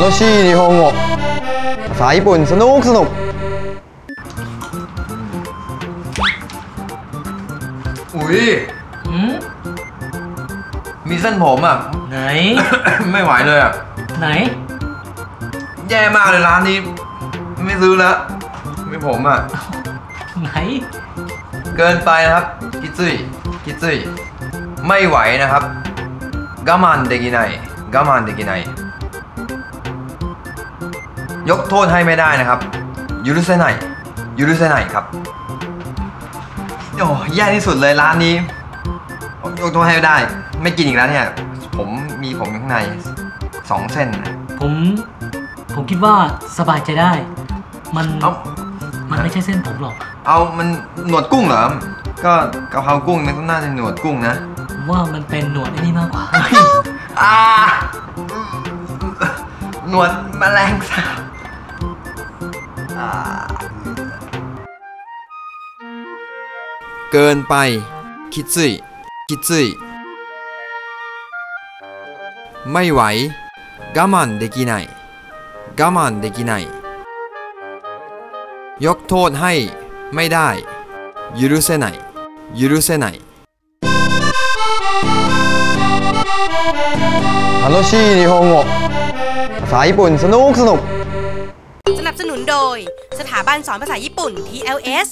楽しい日本語ภาษาญี่ปุ่นสนุกสนุก อุ้ย หืม มีเส้นผมอ่ะ ไหน ไม่ไหวเลยอ่ะ ไหน แย่มากเลยร้านนี้ ไม่ซื้อแล้วไม่ผมอ่ะ ไหน เกินไปนะครับคิดซุยคิดซุยไม่ไหวนะครับ我慢できない 我慢できないยกโทษให้ไม่ได้นะครับยูรุเซไนยูรุเซไนครับโอ้แย่ที่สุดเลยร้านนี้ ยกโทษให้ไม่ได้ ไม่กินอีกแล้วเนี่ย ผมมีผมอยู่ข้างในสองเส้นนะ ผม ผมคิดว่าสบายใจได้ มัน เอา มันไม่ใช่เส้นผมหรอก เอามันหนวดกุ้งเหรอ ก็กะเพรากุ้งมันก็น่าจะหนวดกุ้งนะ ผมว่ามันเป็นหนวดไอ้นี่มากกว่า อ่าห นวดแมลงสาบอ่าเกินไป คิดซุยคิดซุยไม่ไหว我慢できない我慢できないยกโทษให้ไม่ได้許せない許せない 楽しい日本語 ภาษาญี่ปุ่นสนุกสนุก สนับสนุนโดย สถาบันสอนภาษาญี่ปุ่น TLS